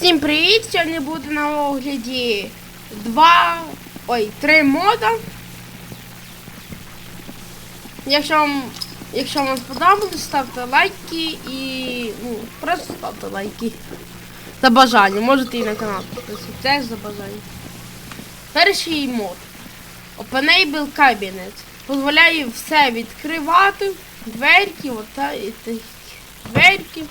Всім привіт! Сьогодні буде на огляді два. Ой, три мода. Якщо вам, якщо вам сподобалось, ставте лайки і. Ну, просто ставте лайки. За бажання. Можете і на канал підписатися. Теж за бажання. Перший мод. Openable Cabinet. Дозволяє все відкривати. Дверки, ота і такі дверки.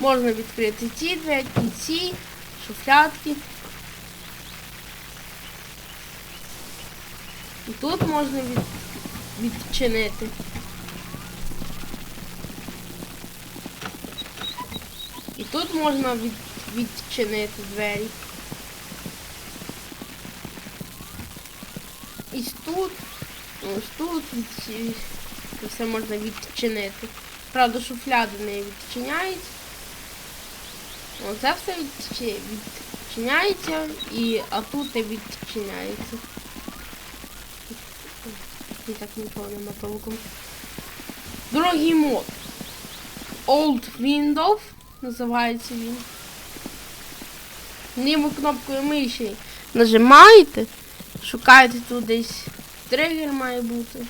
Можна відкрити ці двері, ці, шуфлятки. І тут можна від, відчинити. І тут можна від, відчинити двері. І тут, ось тут від- все можна відчинити. Правда, шуфляди не відчиняється. Оце все відчи- відчиняється і а тут і відчиняється. І так нічого нема толком. Другий мод. Old Windows називається він. Ліву кнопкою миші нажимаєте, шукаєте тут десь тригер має бути.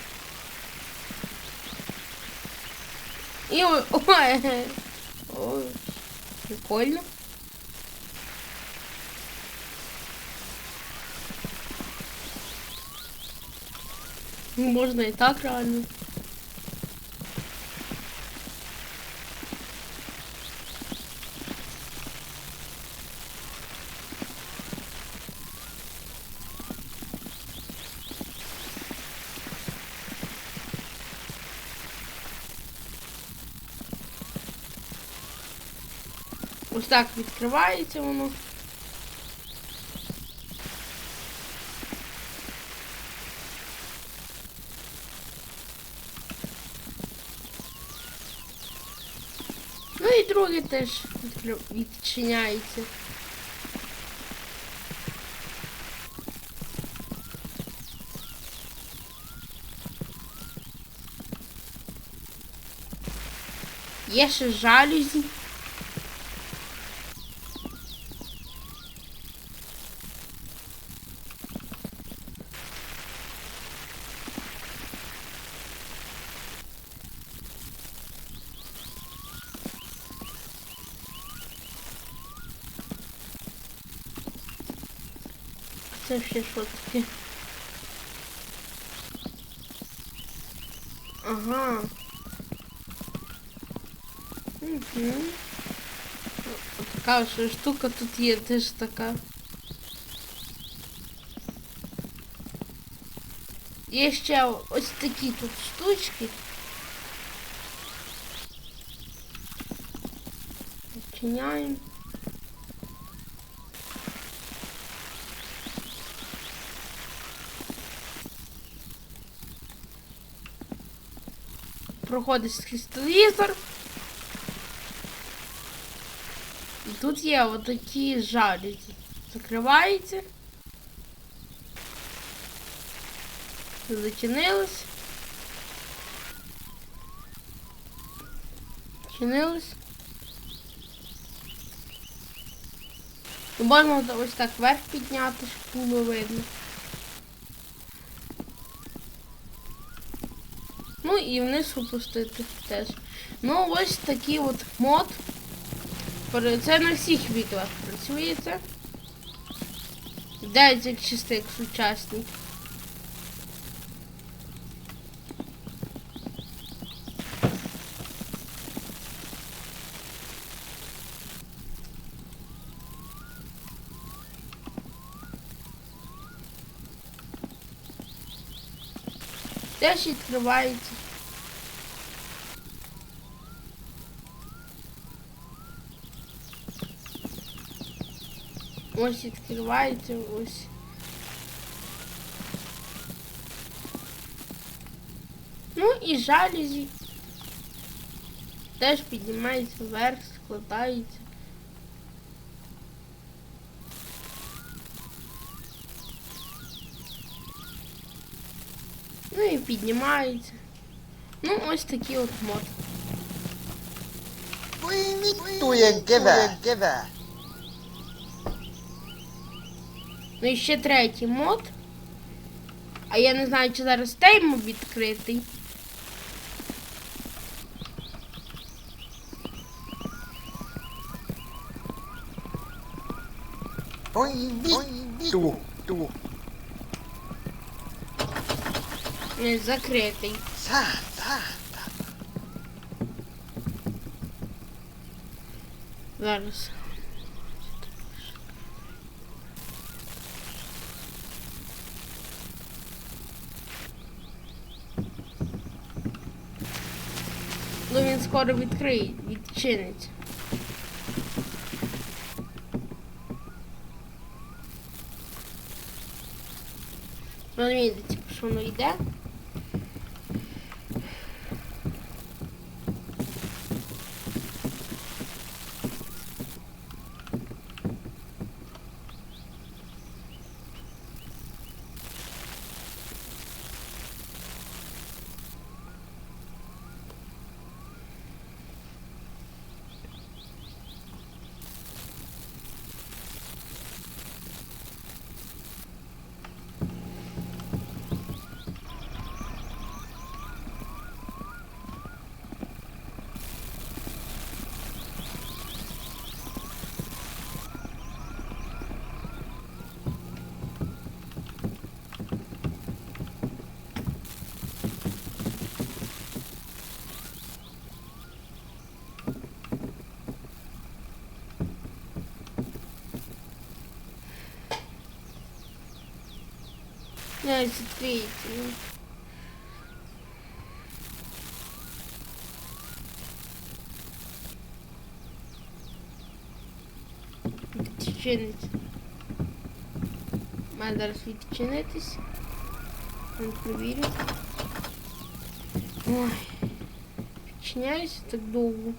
І ой, ой, ой, прикольно. Можно Можна і так реально. Ось так відкривається воно. Ну і друге теж відчиняється. Є ще жалюзі. Це ще що? Ага. Угу. Така що штука тут є теж така. Є ще ось такі тут штучки. Відчиняємо. Проходить скрізь телевізор. І тут є отакі жалюзі. Закривається. Зачинилось. Чинилось. І можна ось так вверх підняти, щоб було видно. Ну і вниз опустити теж. Ну ось такий от мод. Це на всіх віклах працює це. Дається як чисто як сучасний. Теж відкривається. Ось відкривається, ось. Ну і жалюзі. Теж піднімається вверх, складається. Ну і піднімається. Ну, ось такий от мод. Туєн Ну і ще третій мод. А я не знаю, чи зараз той мод відкритий. Ой, ві, ту, ту. Не закритий. Са, са. Зараз. Ну він скоро відкриє, відчиниться. Розумієте, типу, що воно йде. Не, відкриється. ну. Відчиниться. Має зараз відчинитись. Я перевірю. Ой. Відчиняється так довго.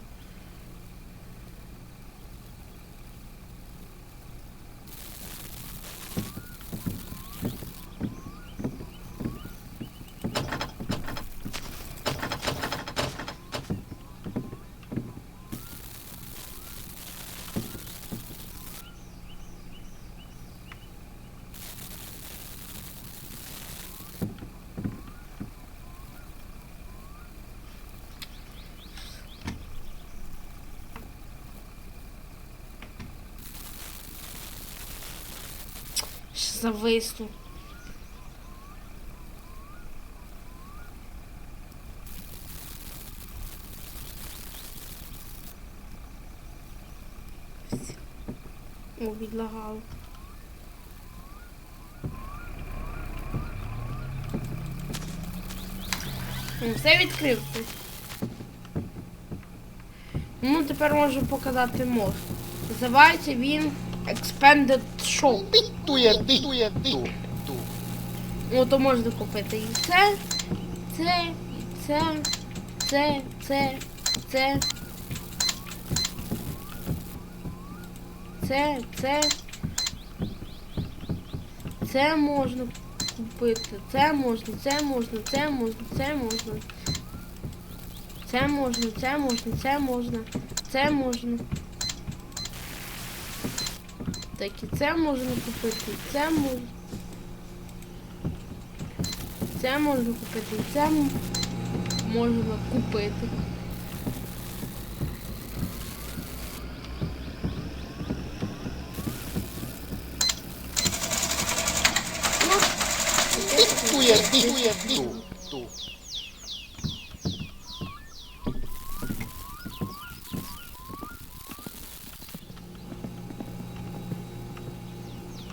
Ще зависло. О, відлагало. Ну, Все відкрив. Ну, тепер можу показати мост. Називається він Expanded Show. Туєн, туєн, ту, ту. Ну, то можна купити і це, це, і це, це, це, це. Це, це. Це можна купити. Це можна, це можна, це можна, це можна. Це можна, це можна, це можна, це можна. Так і це можна купити, і це можна. Це можна купити, і це можна купити. Ну, Туєн, туєн, ту, ту.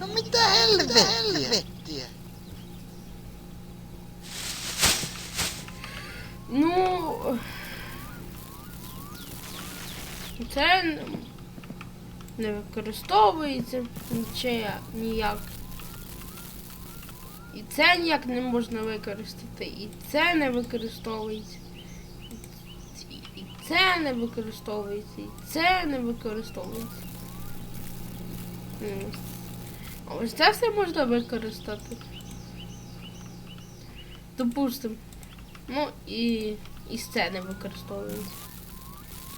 No mitä helvettiä? Ну це не використовується ніяк. І це ніяк не можна використати, і це не використовується. І це не використовується, і це не використовується. Ось це все можна використати. Допустим. Ну і, і це не використовується.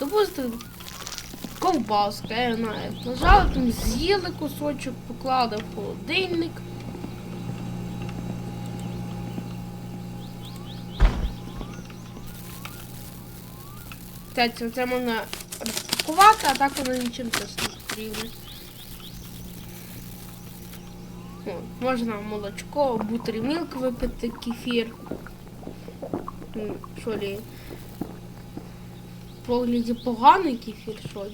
Допустим, ковбаска, я знаю. Нажали, там з'їли кусочок, поклали в холодильник. Кстати, це можна розпакувати, а так воно нічим теж потрібно. Можна молочко, бутермілк випити, кефір. М, Що лі? В погляді поганий кефір, що?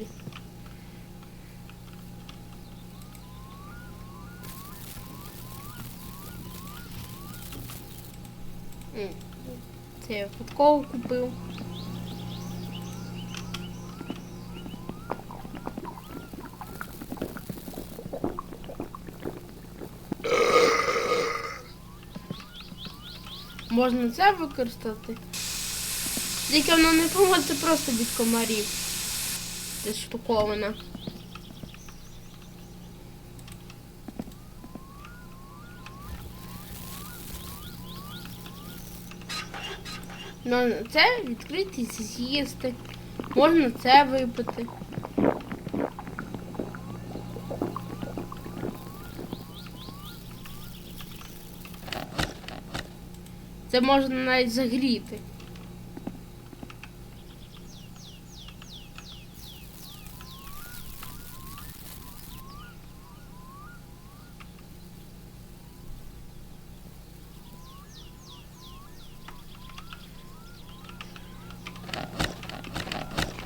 Це я випадково купив. Можна це використати. Тільки воно не поможе, це просто від комарів. Це штуковина. Ну, це відкрити з'їсти. Можна це випити. Це можна навіть загріти.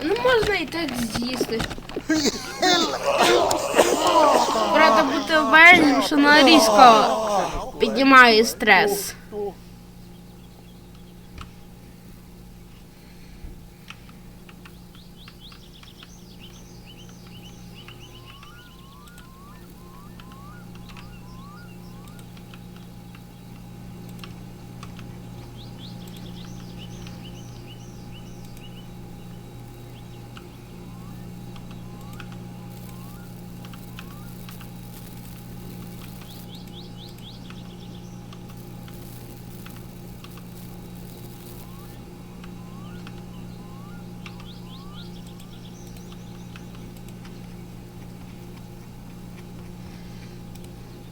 Ну можна і так з'їсти. Треба бути впевненим, що нарізка піднімає стрес.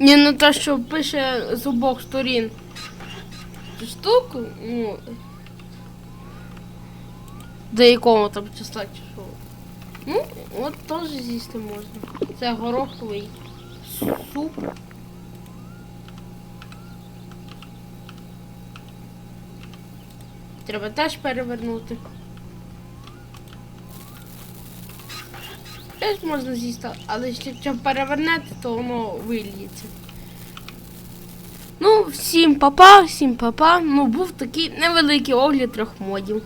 Ні, ну те, що пише з обох сторін штуку, ну. До якого там числа чи. Ну, от теж з'їсти можна. Це гороховий суп. Треба теж перевернути. Теж можна з'їсти, але якщо перевернете, то воно вильється. Ну, всім папа, всім папа. Ну, був такий невеликий огляд трьох модів.